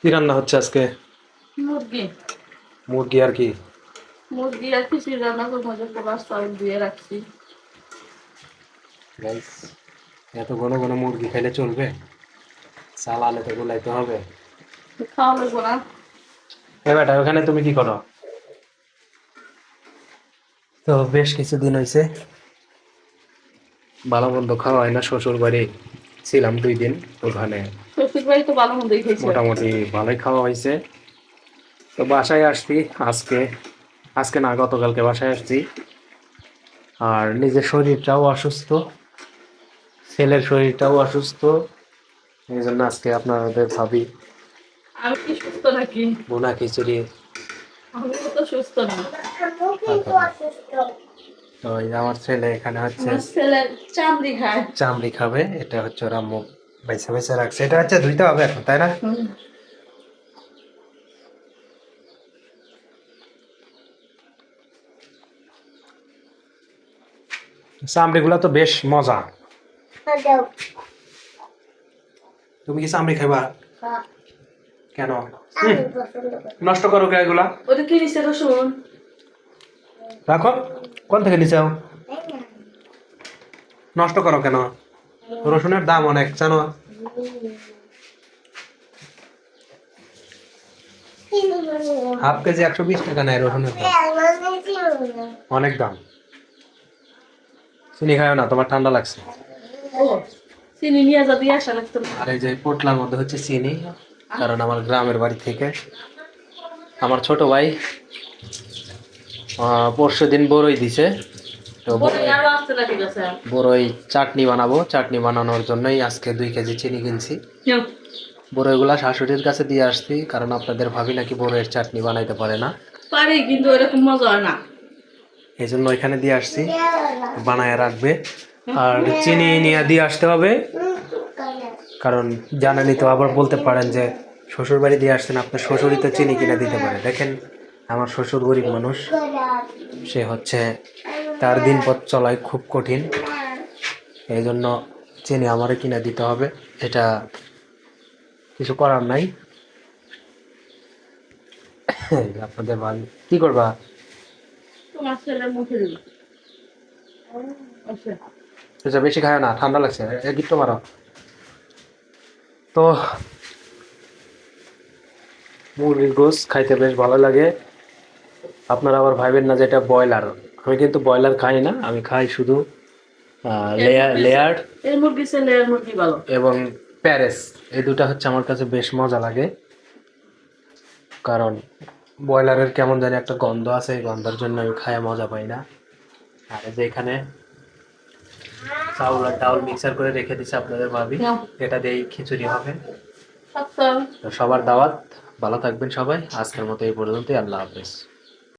কি রান্না হচ্ছে আজকে? মুরগি। মুরগি আর কি? মুরগি আর খিচুড়ি রান্না করব যে পোলার চাউল দিয়ে রাখছি। Guys, এত ঘন ঘন মুরগি খাইলে চলবে? চাল আলে তো গুলাইতে হবে। খাওয়া লাগবো না। এ বেটা ওখানে তুমি কি করো? তো বেশ কিছুদিন হয়েছে ভালো মন্দ খাওয়া হয় না শ্বশুর বাড়ি ছিলাম দুই দিন ওখানে। মোটামুটি ভালোই খাওয়া হয়েছে। তো বাসায় আসছি আজকে। আজকে না গতকালকে বাসায় আসছি। আর নিজের শরীরটাও অসুস্থ। ছেলের শরীরটাও অসুস্থ। এই জন্য আজকে আপনাদের ভাবি আমি কি সুস্থ নাকি? বোনা খিচুড়ি। আমি তো সুস্থ না। তো আমার ছেলে এখানে হচ্ছে চামড়ি খায়। চামড়ি খাবে এটা হচ্ছে ওর বাইসা বাইসা রাখছে। এটা হচ্ছে ধুইতে হবে এখন তাই না। চামড়িগুলো তো বেশ মজা। তুমি কি চামড়ি খাইবা? কেন? নষ্ট করো কে এগুলা? ওটা কি রসুন। রাখো। কোন থেকে নিচাও নষ্ট করো কেন? রসুনের দাম অনেক জানো? হাফ কেজি একশো বিশ টাকা নেয় রসুনের দাম। অনেক দাম। চিনি খাও না তোমার ঠান্ডা লাগছে। চিনি নিয়ে যা দিয়ে আসা লাগতো আর এই যে পোটলার মধ্যে হচ্ছে চিনি কারণ আমার গ্রামের বাড়ি থেকে আমার ছোট ভাই পরশু দিন বড়ই দিছে। তো বড়ই চাটনি বানাবো। চাটনি বানানোর জন্যই আজকে দুই কেজি চিনি কিনছি। বড়ইগুলা শাশুড়ির কাছে দিয়ে আসছি কারণ আপনাদের ভাবি নাকি বড়ইয়ের চাটনি বানাইতে পারে না। পারি কিন্তু এরকম মজা হয় না। এই জন্য ওইখানে দিয়ে আসছি বানায় রাখবে। আর চিনি নিয়ে দিয়ে আসতে হবে। কারণ জানেনই তো আবার বলতে পারেন যে শ্বশুর বাড়ি দিয়ে আসছেন আপনার শ্বশুরই তো চিনি কিনে দিতে পারে। দেখেন আমার শ্বশুর গরিব মানুষ। সে হচ্ছে তার দিন পথ চলাই খুব কঠিন। এই জন্য চিনি আমারও কিনে দিতে হবে। এটা কিছু করার নাই। আপনাদের ভাবি কি করবা? আচ্ছা বেশি খায় না, ঠান্ডা লাগছে। গিট্টো মারো। তো, মুরগির গোস খাইতে বেশ ভালো লাগে। আপনারা আবার ভাইবেন না যে এটা ব্রয়লার। আমি কিন্তু ব্রয়লার খাই না আমি খাই শুধু লেয়ার লেয়ার মুরগি ছেলে এর মুরগি ভালো। এবং প্যারেস। এই দুটা হচ্ছে আমার কাছে বেশ মজা লাগে। কারণ ব্রয়লারের কেমন জানি একটা গন্ধ আছে এই গন্ধের জন্য আমি খায় মজা পাই না। আর যে এখানে চাউল আর ডাউল মিক্সার করে রেখে দিছে আপনাদের ভাবি। এটা দিয়েই খিচুড়ি হবে। সবার দাওয়াত। ভালো থাকবেন সবাই। আজকের মতো এই পর্যন্তই। আল্লাহ হাফেজ।